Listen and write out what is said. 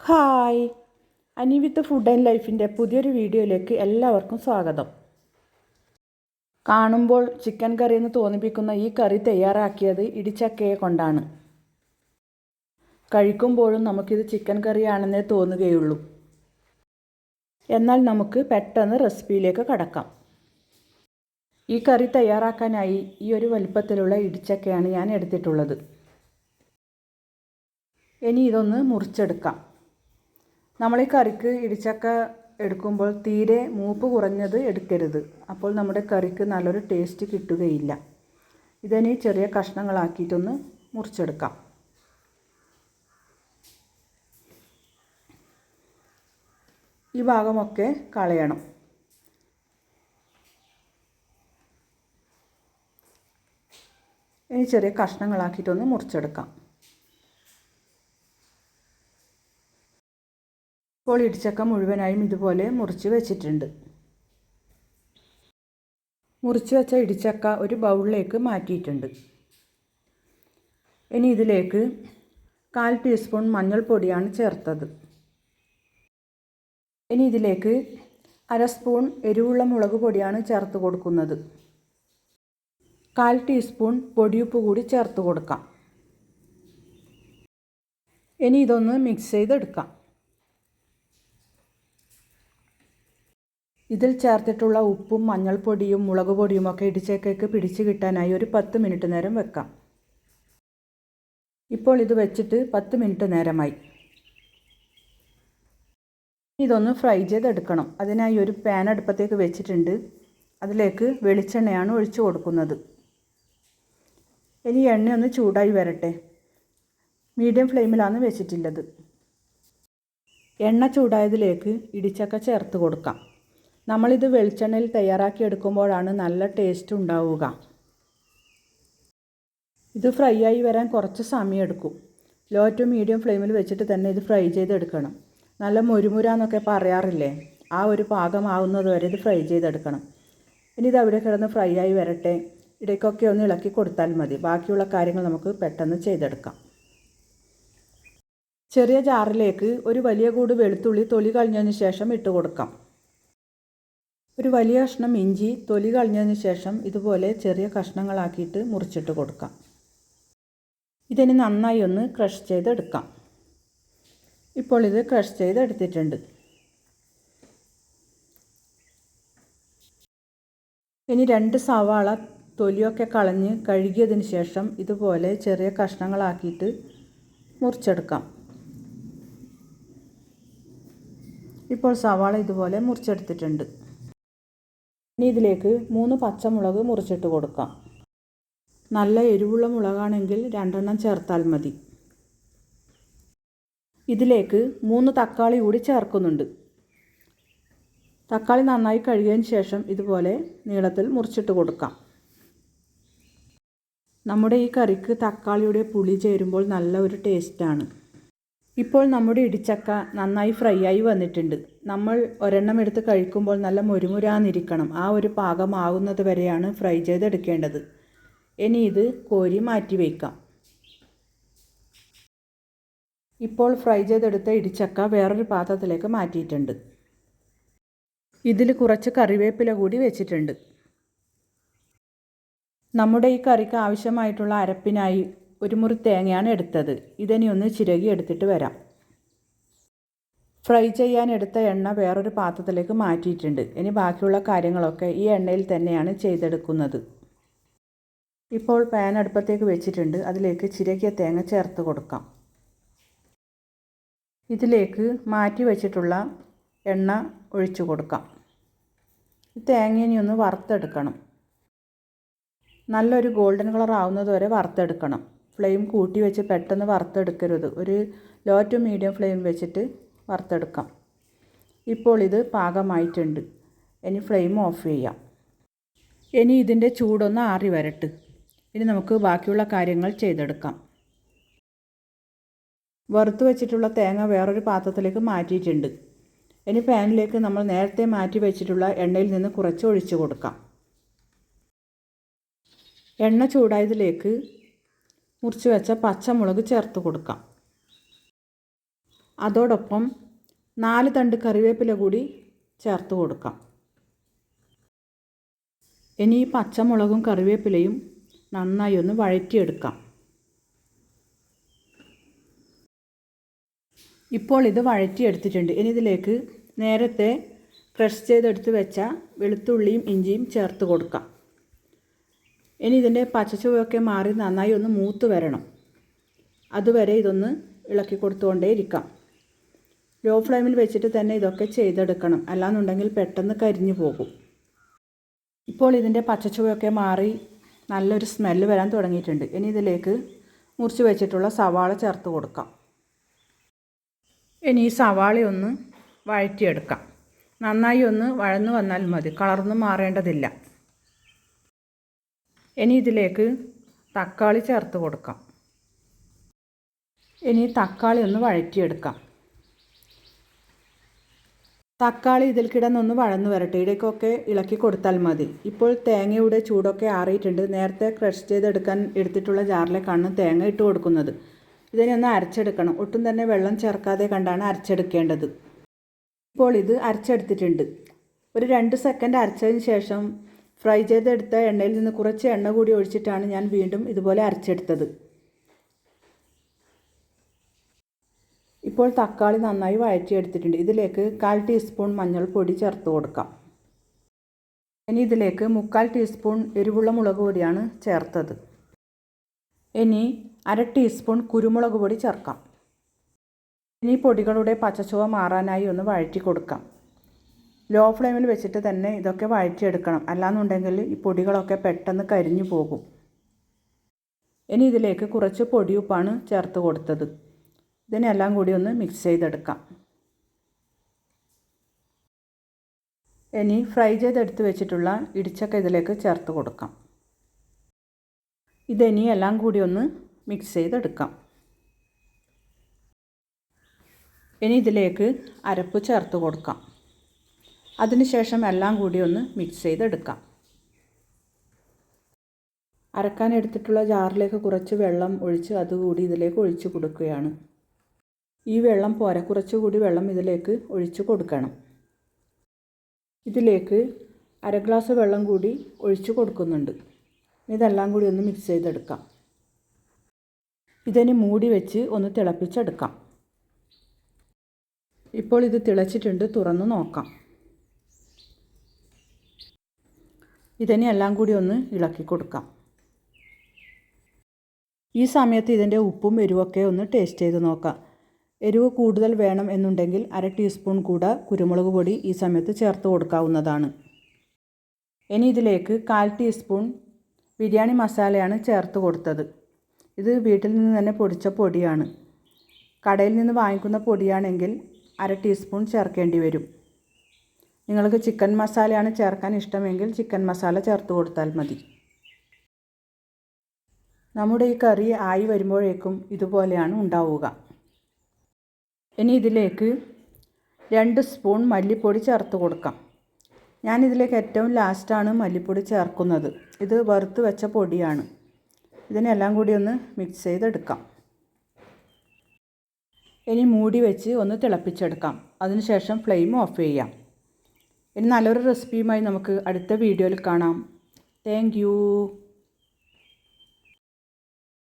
Hi. Ani with food and ലൈഫിന്റെ പുതിയൊരു വീഡിയോയിലേക്ക് എല്ലാവർക്കും സ്വാഗതം. കാണുമ്പോൾ ചിക്കൻ കറി എന്ന് തോന്നിപ്പിക്കുന്ന ഈ കറി തയ്യാറാക്കിയത് ഇടിച്ചക്കയെ കൊണ്ടാണ്. കഴിക്കുമ്പോഴും നമുക്കിത് ചിക്കൻ കറിയാണെന്നേ തോന്നുകയുള്ളൂ. എന്നാൽ നമുക്ക് പെട്ടെന്ന് റെസിപ്പിയിലേക്ക് കടക്കാം. ഈ കറി തയ്യാറാക്കാനായി ഈ ഒരു വലിപ്പത്തിലുള്ള ഇടിച്ചക്കയാണ് ഞാൻ എടുത്തിട്ടുള്ളത്. ഇനി ഇതൊന്ന് മുറിച്ചെടുക്കാം. നമ്മൾ ഈ കറിക്ക് ഇടിച്ചക്ക എടുക്കുമ്പോൾ തീരെ മൂപ്പ് കുറഞ്ഞത് എടുക്കരുത്. അപ്പോൾ നമ്മുടെ കറിക്ക് നല്ലൊരു ടേസ്റ്റ് കിട്ടുകയില്ല. ഇതിനി ചെറിയ കഷ്ണങ്ങളാക്കിയിട്ടൊന്ന് മുറിച്ചെടുക്കാം. ഈ ഭാഗമൊക്കെ കളയണം. ഇനി ചെറിയ കഷ്ണങ്ങളാക്കിയിട്ടൊന്ന് മുറിച്ചെടുക്കാം. ഇപ്പോൾ ഇടിച്ചക്ക മുഴുവനായും ഇതുപോലെ മുറിച്ച് വെച്ചിട്ടുണ്ട്. മുറിച്ച് വെച്ച ഇടിച്ചക്ക ഒരു ബൗളിലേക്ക് മാറ്റിയിട്ടുണ്ട്. ഇനി ഇതിലേക്ക് കാൽ ടീസ്പൂൺ മഞ്ഞൾപ്പൊടിയാണ് ചേർത്തത്. ഇനി ഇതിലേക്ക് അര സ്പൂൺ എരിവുള്ള മുളക് പൊടിയാണ് ചേർത്ത് കൊടുക്കുന്നത്. കാൽ ടീസ്പൂൺ പൊടിയുപ്പ് കൂടി ചേർത്ത് കൊടുക്കാം. ഇനി ഇതൊന്ന് മിക്സ് ചെയ്തെടുക്കാം. ഇതിൽ ചേർത്തിട്ടുള്ള ഉപ്പും മഞ്ഞൾപ്പൊടിയും മുളക് പൊടിയും ഒക്കെ ഇടിച്ചേക്കേക്ക് പിടിച്ച് കിട്ടാനായി ഒരു പത്ത് മിനിറ്റ് നേരം വെക്കാം. ഇപ്പോൾ ഇത് വെച്ചിട്ട് പത്ത് മിനിറ്റ് നേരമായി. ഇതൊന്ന് ഫ്രൈ ചെയ്തെടുക്കണം. അതിനായി ഒരു പാൻ അടുപ്പത്തേക്ക് വെച്ചിട്ടുണ്ട്. അതിലേക്ക് വെളിച്ചെണ്ണയാണ് ഒഴിച്ചു കൊടുക്കുന്നത്. ഇനി എണ്ണ ഒന്ന് ചൂടായി വരട്ടെ. മീഡിയം ഫ്ലെയിമിലാണ് വെച്ചിട്ടുള്ളത്. എണ്ണ ചൂടായതിലേക്ക് ഇടിച്ചക്ക ചേർത്ത് കൊടുക്കാം. നമ്മളിത് വെളിച്ചെണ്ണയിൽ തയ്യാറാക്കി എടുക്കുമ്പോഴാണ് നല്ല ടേസ്റ്റ് ഉണ്ടാവുക. ഇത് ഫ്രൈ ആയി വരാൻ കുറച്ച് സമയം എടുക്കും. ലോ ടു മീഡിയം ഫ്ലെയിമിൽ വെച്ചിട്ട് തന്നെ ഇത് ഫ്രൈ ചെയ്തെടുക്കണം. നല്ല മുരുമുര എന്നൊക്കെ പറയാറില്ലേ? ആ ഒരു പാകമാവുന്നത് വരെ ഇത് ഫ്രൈ ചെയ്തെടുക്കണം. ഇനി ഇത് അവിടെ കിടന്ന് ഫ്രൈ ആയി വരട്ടെ. ഇടയ്ക്കൊക്കെ ഒന്ന് ഇളക്കി കൊടുത്താൽ മതി. ബാക്കിയുള്ള കാര്യങ്ങൾ നമുക്ക് പെട്ടെന്ന് ചെയ്തെടുക്കാം. ചെറിയ ജാറിലേക്ക് ഒരു വലിയ കൂട് വെളുത്തുള്ളി തൊലി കളഞ്ഞതിന് ശേഷം ഇട്ട് കൊടുക്കാം. ഒരു വലിയ കഷ്ണം ഇഞ്ചി തൊലി കളഞ്ഞതിന് ശേഷം ഇതുപോലെ ചെറിയ കഷ്ണങ്ങളാക്കിയിട്ട് മുറിച്ചിട്ട് കൊടുക്കാം. ഇതിന് നന്നായി ഒന്ന് ക്രഷ് ചെയ്തെടുക്കാം. ഇപ്പോൾ ഇത് ക്രഷ് ചെയ്തെടുത്തിട്ടുണ്ട്. ഇനി രണ്ട് സവാള തൊലിയൊക്കെ കളഞ്ഞ് കഴുകിയതിന് ശേഷം ഇതുപോലെ ചെറിയ കഷ്ണങ്ങളാക്കിയിട്ട് മുറിച്ചെടുക്കാം. ഇപ്പോൾ സവാള ഇതുപോലെ മുറിച്ചെടുത്തിട്ടുണ്ട്. ഇനി ഇതിലേക്ക് മൂന്ന് പച്ചമുളക് മുറിച്ചിട്ട് കൊടുക്കാം. നല്ല എരിവുള്ള മുളകാണെങ്കിൽ രണ്ടെണ്ണം ചേർത്താൽ മതി. ഇതിലേക്ക് മൂന്ന് തക്കാളി കൂടി ചേർക്കുന്നുണ്ട്. തക്കാളി നന്നായി കഴുകിയതിന് ശേഷം ഇതുപോലെ നീളത്തിൽ മുറിച്ചിട്ട് കൊടുക്കാം. നമ്മുടെ ഈ കറിക്ക് തക്കാളിയുടെ പുളി ചേരുമ്പോൾ നല്ല ഒരു ടേസ്റ്റാണ് ഇപ്പോൾ നമ്മുടെ ഇടിച്ചക്ക നന്നായി ഫ്രൈ ആയി വന്നിട്ടുണ്ട്. നമ്മൾ ഒരെണ്ണം എടുത്ത് കഴിക്കുമ്പോൾ നല്ല മുരുമുരാന്നിരിക്കണം. ആ ഒരു പാകമാകുന്നത് വരെയാണ് ഫ്രൈ ചെയ്തെടുക്കേണ്ടത്. ഇനി ഇത് കോരി മാറ്റി വയ്ക്കാം ഇപ്പോൾ ഫ്രൈ ചെയ്തെടുത്ത ഇടിച്ചക്ക വേറൊരു പാത്രത്തിലേക്ക് മാറ്റിയിട്ടുണ്ട്. ഇതിൽ കുറച്ച് കറിവേപ്പില കൂടി വെച്ചിട്ടുണ്ട്. നമ്മുടെ ഈ കറിക്ക് ആവശ്യമായിട്ടുള്ള അരപ്പിനായി ഒരു മുറി തേങ്ങയാണ് എടുത്തത്. ഇതിനി ഒന്ന് ചിരകി എടുത്തിട്ട് വരാം. ഫ്രൈ ചെയ്യാൻ എടുത്ത എണ്ണ വേറൊരു പാത്രത്തിലേക്ക് മാറ്റിയിട്ടുണ്ട്. ഇനി ബാക്കിയുള്ള കാര്യങ്ങളൊക്കെ ഈ എണ്ണയിൽ തന്നെയാണ് ചെയ്തെടുക്കുന്നത്. ഇപ്പോൾ പാൻ അടുപ്പത്തേക്ക് വെച്ചിട്ടുണ്ട്. അതിലേക്ക് ചിരകിയ തേങ്ങ ചേർത്ത് കൊടുക്കാം. ഇതിലേക്ക് മാറ്റി വെച്ചിട്ടുള്ള എണ്ണ ഒഴിച്ചു കൊടുക്കാം. ഈ തേങ്ങ ഒന്ന് വറുത്തെടുക്കണം. നല്ലൊരു ഗോൾഡൻ കളർ ആവുന്നത് വരെ വറുത്തെടുക്കണം. ഫ്ലെയിം കൂട്ടി വെച്ച് പെട്ടെന്ന് വറുത്തെടുക്കരുത്. ഒരു ലോ ടു മീഡിയം ഫ്ലെയിം വെച്ചിട്ട് വറുത്തെടുക്കാം. ഇപ്പോൾ ഇത് പാകമായിട്ടുണ്ട്. ഇനി ഫ്ലെയിം ഓഫ് ചെയ്യാം. ഇനി ഇതിന്റെ ചൂടൊന്ന് ആറി വരട്ട്. ഇനി നമുക്ക് ബാക്കിയുള്ള കാര്യങ്ങൾ ചെയ്തെടുക്കാം. വറുത്ത് വെച്ചിട്ടുള്ള തേങ്ങ വേറൊരു പാത്രത്തിലേക്ക് മാറ്റിയിട്ടുണ്ട്. ഇനി പാനിലേക്ക് നമ്മൾ നേരത്തെ മാറ്റി വെച്ചിട്ടുള്ള എണ്ണയിൽ നിന്ന് കുറച്ച് ഒഴിച്ചു കൊടുക്കാം. എണ്ണ ചൂടായതിലേക്ക് മുറിച്ച് വെച്ച പച്ചമുളക് ചേർത്ത് കൊടുക്കാം. അതോടൊപ്പം നാല് തണ്ട് കറിവേപ്പില കൂടി ചേർത്ത് കൊടുക്കാം. ഇനി ഈ പച്ചമുളകും കറിവേപ്പിലയും നന്നായി ഒന്ന് വഴറ്റിയെടുക്കാം. ഇപ്പോൾ ഇത് വഴറ്റിയെടുത്തിട്ടുണ്ട്. ഇനി ഇതിലേക്ക് നേരത്തെ ക്രഷ് ചെയ്തെടുത്ത് വെച്ച വെളുത്തുള്ളിയും ഇഞ്ചിയും ചേർത്ത് കൊടുക്കാം. ഇനി ഇതിന്റെ പച്ചച്ചുവയൊക്കെ മാറി നന്നായി ഒന്ന് മൂത്ത് വരണം. അതുവരെ ഇതൊന്ന് ഇളക്കി കൊടുത്തുകൊണ്ടേ ഇരിക്കാം ലോ ഫ്ലെയിമിൽ വെച്ചിട്ട് തന്നെ ഇതൊക്കെ ചെയ്തെടുക്കണം. അല്ലാന്നുണ്ടെങ്കിൽ പെട്ടെന്ന് കരിഞ്ഞു പോകും. ഇപ്പോൾ ഇതിന്റെ പച്ചച്ചുവയൊക്കെ മാറി നല്ലൊരു സ്മെല്ല് വരാൻ തുടങ്ങിയിട്ടുണ്ട്. ഇനി ഇതിലേക്ക് മുറിച്ച് വെച്ചിട്ടുള്ള സവാള ചേർത്ത് കൊടുക്കാം. ഇനി ഈ സവാളയൊന്ന് വഴറ്റിയെടുക്കാം. നന്നായി ഒന്ന് വഴന്ന് വന്നാൽ മതി. കളർന്നും മാറേണ്ടതില്ല. ഇനി ഇതിലേക്ക് തക്കാളി ചേർത്ത് കൊടുക്കാം. ഇനി തക്കാളി ഒന്ന് വഴറ്റിയെടുക്കാം. തക്കാളി ഇതിൽ കിടന്നൊന്ന് വഴന്നു വരട്ടെ. ഇടയ്ക്കൊക്കെ ഇളക്കി കൊടുത്താൽ മതി. ഇപ്പോൾ തേങ്ങയുടെ ചൂടൊക്കെ ആറിയിട്ടുണ്ട്. നേരത്തെ ക്രഷ് ചെയ്തെടുക്കാൻ എടുത്തിട്ടുള്ള ജാറിലേക്കാണ് തേങ്ങ ഇട്ട് കൊടുക്കുന്നത്. ഇതിനെ ഒന്ന് അരച്ചെടുക്കണം. ഒട്ടും തന്നെ വെള്ളം ചേർക്കാതെ കണ്ടാണ് അരച്ചെടുക്കേണ്ടത്. ഇപ്പോൾ ഇത് അരച്ചെടുത്തിട്ടുണ്ട്. ഒരു രണ്ട് സെക്കൻഡ് അരച്ചതിന് ശേഷം ഫ്രൈ ചെയ്തെടുത്ത എണ്ണയിൽ നിന്ന് കുറച്ച് എണ്ണ കൂടി ഒഴിച്ചിട്ടാണ് ഞാൻ വീണ്ടും ഇതുപോലെ അരച്ചെടുത്തത്. ഇപ്പോൾ തക്കാളി നന്നായി വഴറ്റിയെടുത്തിട്ടുണ്ട്. ഇതിലേക്ക് കാൽ ടീസ്പൂൺ മഞ്ഞൾപ്പൊടി ചേർത്ത് കൊടുക്കാം. ഇനി ഇതിലേക്ക് മുക്കാൽ ടീസ്പൂൺ എരിവുള്ള മുളക് പൊടിയാണ് ചേർത്തത്. ഇനി അര ടീസ്പൂൺ കുരുമുളക് പൊടി ചേർക്കാം. ഇനി പൊടികളുടെ പച്ചച്ചുവ മാറാനായി ഒന്ന് വഴറ്റി കൊടുക്കാം. ലോ ഫ്ലെയിമിൽ വെച്ചിട്ട് തന്നെ ഇതൊക്കെ വഴറ്റിയെടുക്കണം. അല്ലാന്നുണ്ടെങ്കിൽ ഈ പൊടികളൊക്കെ പെട്ടെന്ന് കരിഞ്ഞു പോകും. ഇനി ഇതിലേക്ക് കുറച്ച് പൊടിയുപ്പാണ് ചേർത്ത് കൊടുത്തത്. ഇതിനെല്ലാം കൂടി ഒന്ന് മിക്സ് ചെയ്തെടുക്കാം. ഇനി ഫ്രൈ ചെയ്തെടുത്ത് വെച്ചിട്ടുള്ള ഇടിച്ചക്ക ഇതിലേക്ക് ചേർത്ത് കൊടുക്കാം. ഇതിനി എല്ലാം കൂടി ഒന്ന് മിക്സ് ചെയ്തെടുക്കാം. ഇനി ഇതിലേക്ക് അരപ്പ് ചേർത്ത് കൊടുക്കാം. അതിനുശേഷം എല്ലാം കൂടി ഒന്ന് മിക്സ് ചെയ്തെടുക്കാം. അരക്കാൻ എടുത്തിട്ടുള്ള ജാറിലേക്ക് കുറച്ച് വെള്ളം ഒഴിച്ച് അതുകൂടി ഇതിലേക്ക് ഒഴിച്ച് കൊടുക്കുകയാണ്. ഈ വെള്ളം പോരാ കുറച്ചുകൂടി വെള്ളം ഇതിലേക്ക് ഒഴിച്ച് കൊടുക്കണം. ഇതിലേക്ക് അര ഗ്ലാസ് വെള്ളം കൂടി ഒഴിച്ച് കൊടുക്കുന്നുണ്ട്. ഇതെല്ലാം കൂടി ഒന്ന് മിക്സ് ചെയ്തെടുക്കാം. ഇതിന് മൂടി വെച്ച് ഒന്ന് തിളപ്പിച്ചെടുക്കാം. ഇപ്പോൾ ഇത് തിളച്ചിട്ടുണ്ട് തുറന്ന് നോക്കാം. ഇതിനെ എല്ലാം കൂടി ഒന്ന് ഇളക്കി കൊടുക്കാം. ഈ സമയത്ത് ഇതിന്റെ ഉപ്പും എരിവൊക്കെ ഒന്ന് ടേസ്റ്റ് ചെയ്ത് നോക്കാം. എരിവ് കൂടുതൽ വേണം എന്നുണ്ടെങ്കിൽ അര ടീസ്പൂൺ കൂടെ കുരുമുളക് പൊടി ഈ സമയത്ത് ചേർത്ത് കൊടുക്കാവുന്നതാണ്. ഇനി ഇതിലേക്ക് കാൽ ടീസ്പൂൺ ബിരിയാണി മസാലയാണ് ചേർത്ത് കൊടുത്തത്. ഇത് വീട്ടിൽ നിന്ന് തന്നെ പൊടിച്ച പൊടിയാണ്. കടയിൽ നിന്ന് വാങ്ങിക്കുന്ന പൊടിയാണെങ്കിൽ അര ടീസ്പൂൺ ചേർക്കേണ്ടി വരും. നിങ്ങൾക്ക് ചിക്കൻ മസാലയാണ് ചേർക്കാൻ ഇഷ്ടമെങ്കിൽ ചിക്കൻ മസാല ചേർത്ത് കൊടുത്താൽ മതി. നമ്മുടെ ഈ കറി ആയി വരുമ്പോഴേക്കും ഇതുപോലെയാണ് ഉണ്ടാവുക. ഇനി ഇതിലേക്ക് രണ്ട് സ്പൂൺ മല്ലിപ്പൊടി ചേർത്ത് കൊടുക്കാം. ഞാനിതിലേക്ക് ഏറ്റവും ലാസ്റ്റാണ് മല്ലിപ്പൊടി ചേർക്കുന്നത്. ഇത് വറുത്ത് വെച്ച പൊടിയാണ്. ഇതിനെല്ലാം കൂടി ഒന്ന് മിക്സ് ചെയ്തെടുക്കാം. ഇനി മൂടി വെച്ച് ഒന്ന് തിളപ്പിച്ചെടുക്കാം. അതിനുശേഷം ഫ്ലെയിം ഓഫ് ചെയ്യാം. ഇനി നല്ലൊരു റെസിപ്പിയുമായി നമുക്ക് അടുത്ത വീഡിയോയിൽ കാണാം. താങ്ക്